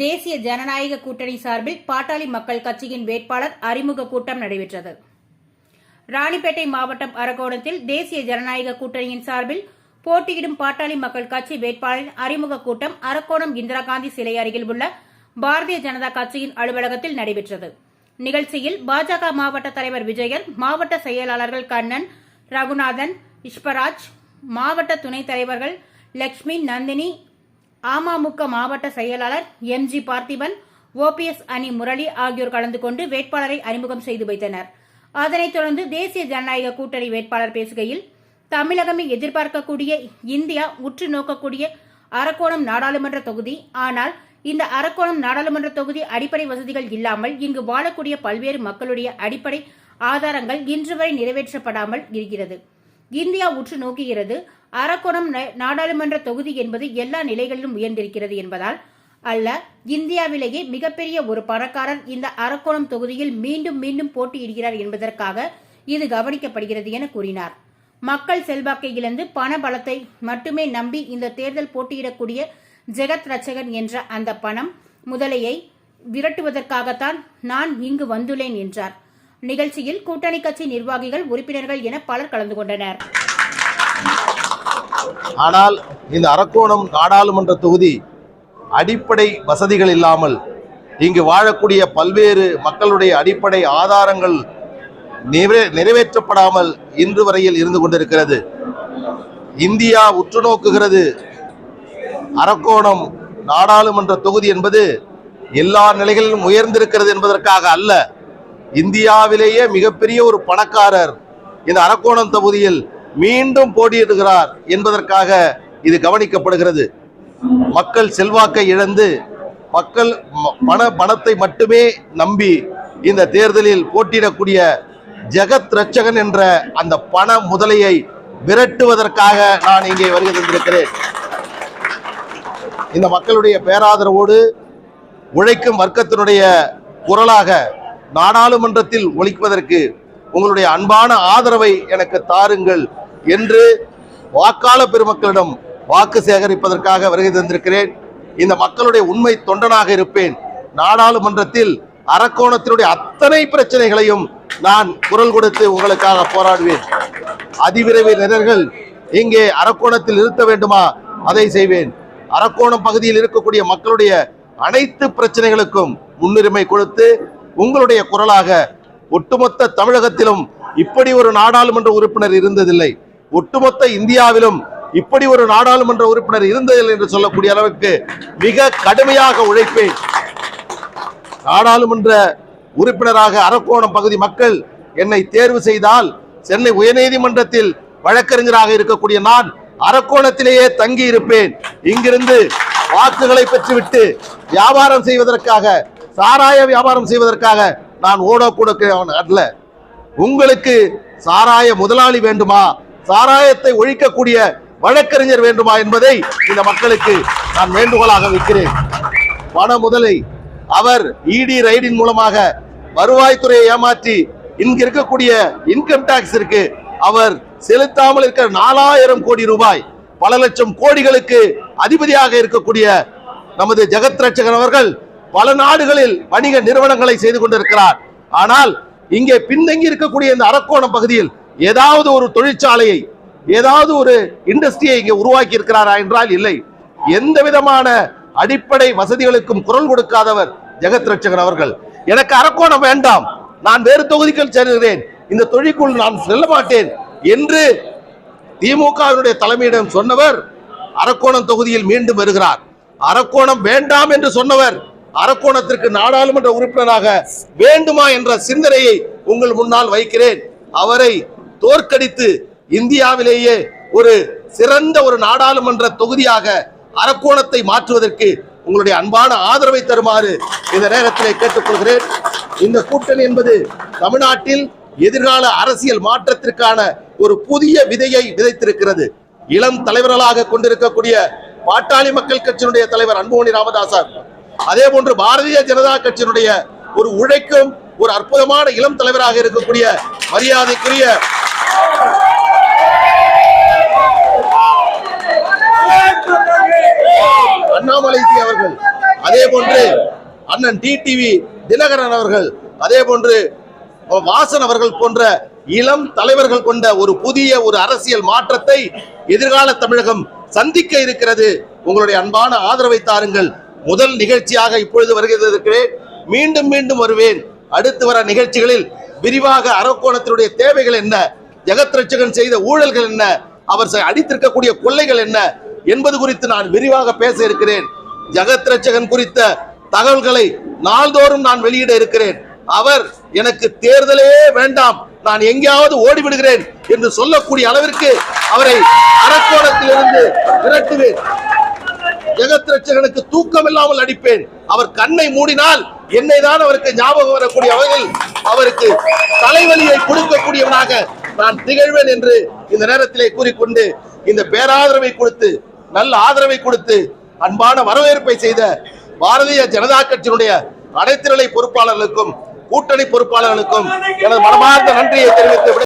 தேசிய ஜனநாயக கூட்டணி சார்பில் பாட்டாளி மக்கள் கட்சியின் வேட்பாளர் அறிமுக கூட்டம் நடைபெற்றது. ராணிப்பேட்டை மாவட்டம் அரக்கோணத்தில் தேசிய ஜனநாயக கூட்டணியின் சார்பில் போட்டியிடும் பாட்டாளி மக்கள் கட்சி வேட்பாளரின் அறிமுக கூட்டம் அரக்கோணம் இந்திரா காந்தி சிலை அருகில் உள்ள பாரதிய ஜனதா கட்சியின் அலுவலகத்தில் நடைபெற்றது. நிகழ்ச்சியில் பாஜக மாவட்ட தலைவர் விஜயன் மாவட்ட செயலாளர்கள் கண்ணன் ரகுநாதன் இஷ்பராஜ் மாவட்ட துணைத் தலைவர்கள் லட்சுமி நந்தினி அமமுக மாவட்ட செயலாளர் எம் ஜி பார்த்திபன் ஓபிஎஸ் அணி முரளி ஆகியோர் கலந்து கொண்டு வேட்பாளரை அறிமுகம் செய்து வைத்தனர். அதனைத் தொடர்ந்து தேசிய ஜனநாயக கூட்டணி வேட்பாளர் பேசுகையில் தமிழகமே எதிர்பார்க்கக்கூடிய இந்தியா உற்று நோக்கக்கூடிய அரக்கோணம் நாடாளுமன்ற தொகுதி. ஆனால் இந்த அரக்கோணம் நாடாளுமன்ற தொகுதி அடிப்படை வசதிகள் இல்லாமல் இங்கு வாழக்கூடிய பல்வேறு மக்களுடைய அடிப்படை ஆதாரங்கள் இன்று வரை நிறைவேற்றப்படாமல் இருக்கிறது. இந்தியா உற்று நோக்குகிறது. அரக்கோணம் நாடாளுமன்ற தொகுதி என்பது எல்லா நிலைகளிலும் உயர்ந்திருக்கிறது என்பதால் அல்ல இந்தியாவிலேயே மிகப்பெரிய ஒரு பணக்காரர் இந்த அரக்கோணம் தொகுதியில் மீண்டும் மீண்டும் போட்டியிடுகிறார் என்பதற்காக இது கவனிக்கப்படுகிறது என கூறினார். மக்கள் செல்வாக்கை இழந்து பண பலத்தை மட்டுமே நம்பி இந்த தேர்தல் போட்டியிடக்கூடிய ஜெகத் ரட்சகன் என்ற அந்த பணம் முதலையை விரட்டுவதற்காகத்தான் நான் இங்கு வந்துள்ளேன் என்றார். நிகழ்ச்சியில் கூட்டணி கட்சி நிர்வாகிகள் உறுப்பினர்கள் என பலர் கலந்து கொண்டனர். ஆனால் இந்த அரக்கோணம் நாடாளுமன்ற தொகுதி அடிப்படை வசதிகள் இல்லாமல் இங்கு வாழக்கூடிய பல்வேறு மக்களுடைய அடிப்படை ஆதாரங்கள் நிறைவேற்றப்படாமல் இன்று வரையில் இருந்து கொண்டிருக்கிறது. இந்தியா உற்று நோக்குகிறது. அரக்கோணம் நாடாளுமன்ற தொகுதி என்பது எல்லா நிலைகளிலும் உயர்ந்திருக்கிறது என்பதற்காக அல்ல. இந்தியாவிலேயே மிகப்பெரிய ஒரு பணக்காரர் இந்த அரக்கோணம் தொகுதியில் மீண்டும் போட்டியிடுகிறார் என்பதற்காக இது கவனிக்கப்படுகிறது. மக்கள் செல்வாக்கை இழந்து மக்கள் பண பணத்தை மட்டுமே நம்பி இந்த தேர்தலில் போட்டியிடக்கூடிய ஜெகத் ரட்சகன் என்ற அந்த பண முதலையை விரட்டுவதற்காக நான் இங்கே வருகை தந்திருக்கிறேன். இந்த மக்களுடைய பேராதரவோடு உழைக்கும் வர்க்கத்தினுடைய குரலாக நாடாளுமன்றத்தில் ஒழிப்பதற்கு உங்களுடைய அன்பான ஆதரவை எனக்கு தாருங்கள் என்று வாக்காள பெருமக்களிடம் வாக்கு சேகரிப்பதற்காக வருகை தந்திருக்கிறேன். இந்த மக்களுடைய உண்மை தொண்டனாக இருப்பேன். நாடாளுமன்றத்தில் அரக்கோணத்தினுடைய அத்தனை பிரச்சனைகளையும் நான் குரல் கொடுத்து உங்களுக்காக போராடுவேன். அதிவிரைவு நிரல்கள் இங்கே அரக்கோணத்தில் நிறுத்த வேண்டுமா? அதை செய்வேன். அரக்கோணம் பகுதியில் இருக்கக்கூடிய மக்களுடைய அனைத்து பிரச்சனைகளுக்கும் முன்னுரிமை கொடுத்து உங்களுடைய குரலாக ஒட்டுமொத்த தமிழகத்திலும் இப்படி ஒரு நாடாளுமன்ற உறுப்பினர் இருந்ததில்லை. ஒட்டுமொத்த இந்தியாவிலும் இப்படி ஒரு நாடாளுமன்ற உறுப்பினர் இருந்ததில்லை என்று சொல்லக்கூடிய அளவுக்கு மிக கடுமையாக உழைப்பேன் நாடாளுமன்ற உறுப்பினராக அரக்கோணம் பகுதி மக்கள் என்னை தேர்வு செய்தால் சென்னை உயர்நீதிமன்றத்தில் வழக்கறிஞராக இருக்கக்கூடிய நான் அரக்கோணத்திலேயே தங்கி இருப்பேன் இங்கிருந்து வாக்குகளை பெற்றுவிட்டு வியாபாரம் செய்வதற்காக சாராய வியாபாரம் செய்வதற்காக நான் ஓடக்கூட அல்ல. உங்களுக்கு சாராய முதலாளி வேண்டுமா? சாராயத்தை ஒழிக்கக்கூடிய வழக்கறிஞர் வேண்டுமா என்பதை இந்த மக்களுக்கு நான் வேண்டுகோளாக வைக்கிறேன். பண முதலை அவர் இடி ரைடின் மூலமாக வருவாய்த்துறையை ஏமாற்றி இங்கு இருக்கக்கூடிய இன்கம் டாக்ஸ் இருக்கு. அவர் செலுத்தாமல் இருக்கிற நாலாயிரம் கோடி ரூபாய் பல லட்சம் கோடிகளுக்கு அதிபதியாக இருக்கக்கூடிய நமது ஜெகத் ரட்சகன் அவர்கள் பல நாடுகளில் வணிக நிறுவனங்களை செய்து கொண்டிருக்கிறார். ஆனால் இங்கே பின்தங்கி இருக்கக்கூடிய இந்த அரக்கோணம் பகுதியில் ஏதாவது ஒரு தொழிற்சாலையை ஏதாவது ஒரு இண்டஸ்ட்ரியை இங்கே உருவாக்கி இருக்கிறாரா என்றால் இல்லை. எந்த விதமான அடிப்படை வசதிகளுக்கும் குரல் கொடுக்காதவர் ஜெகத் ரட்சகன் அவர்கள். எனக்கு அரக்கோணம் வேண்டாம். நான் வேறு தொகுதிகள் செல்கிறேன். இந்த தொழிற்குள் நான் செல்ல மாட்டேன் என்று திமுகவினுடைய தலைமையிடம் சொன்னவர் அரக்கோணம் தொகுதியில் மீண்டும் வருகிறார். அரக்கோணம் வேண்டாம் என்று சொன்னவர் அரக்கோணத்திற்கு நாடாளுமன்ற உறுப்பினராக வேண்டுமா என்ற சிந்தனையை உங்கள் முன்னால் வைக்கிறேன். அவரை தோற்கடித்து இந்தியாவிலேயே ஒரு சிறந்த ஒரு நாடாளுமன்ற தொகுதியாக அரக்கோணத்தை மாற்றுவதற்கு உங்களுடைய அன்பான ஆதரவை தருமாறு இந்த நேரத்திலே கேட்டுக்கொள்கிறேன். இந்த கூட்டணி என்பது தமிழ்நாட்டில் எதிர்கால அரசியல் மாற்றத்திற்கான ஒரு புதிய விதையை விதைத்திருக்கிறது. இளம் தலைவர்களாக கொண்டிருக்கக்கூடிய பாட்டாளி மக்கள் கட்சியினுடைய தலைவர் அன்புமணி ராமதாசர் அதே போன்று பாரதிய ஜனதா கட்சியினுடைய ஒரு உழைக்கும் ஒரு அற்புதமான இளம் தலைவராக இருக்கக்கூடிய மரியாதைக்குரிய அண்ணாமலை அவர்கள் அதே போன்று அண்ணன் டி டிவி தினகரன் அவர்கள் அதே போன்று வாசன் அவர்கள் போன்ற இளம் தலைவர்கள் கொண்ட ஒரு புதிய ஒரு அரசியல் மாற்றத்தை எதிர்கால தமிழகம் சந்திக்க இருக்கிறது. உங்களுடைய அன்பான ஆதரவை தாருங்கள். முதல் நிகழ்ச்சியாக இப்பொழுது வருகிறேன் மீண்டும் மீண்டும் வருவேன். அடுத்து வர நிகழ்ச்சிகளில் விரிவாக அரக்கோணத்தினுடைய தேவைகள் என்ன? ஜெகத் ரட்சகன் செய்த ஊழல்கள் என்ன? அவர் அடித்திருக்கக்கூடிய கொள்ளைகள் என்ன? என்பது குறித்து நான் விரிவாக பேச இருக்கிறேன். ஜெகத் ரட்சகன் குறித்த தகவல்களை நாள்தோறும் நான் வெளியிட இருக்கிறேன். அவர் எனக்கு தேர்தலே வேண்டாம். நான் எங்கேயாவது ஓடிவிடுகிறேன் என்று சொல்லக்கூடிய அளவிற்கு அவரை அரக்கோணத்திலிருந்து விரட்டுவேன். ஜெகத் ரட்சகனுக்கு தூக்கம் இல்லாமல் அடிப்பேன் அவர் கண்ணை மூடினால் என்னை தான் அவருக்கு ஞாபகம் வரக்கூடிய வகையில் அவருக்கு தலைவலியை கொடுக்கக்கூடியவனாக நான் திகழ்வேன் என்று இந்த நேரத்திலே கூறிக்கொண்டு இந்த பேராதரவை கொடுத்து நல்ல ஆதரவை கொடுத்து அன்பான வரவேற்பை செய்த பாரதிய ஜனதா கட்சியினுடைய அனைத்து நிலை பொறுப்பாளர்களுக்கும் கூட்டணி பொறுப்பாளர்களுக்கும் எனது மனமார்ந்த நன்றியை தெரிவித்து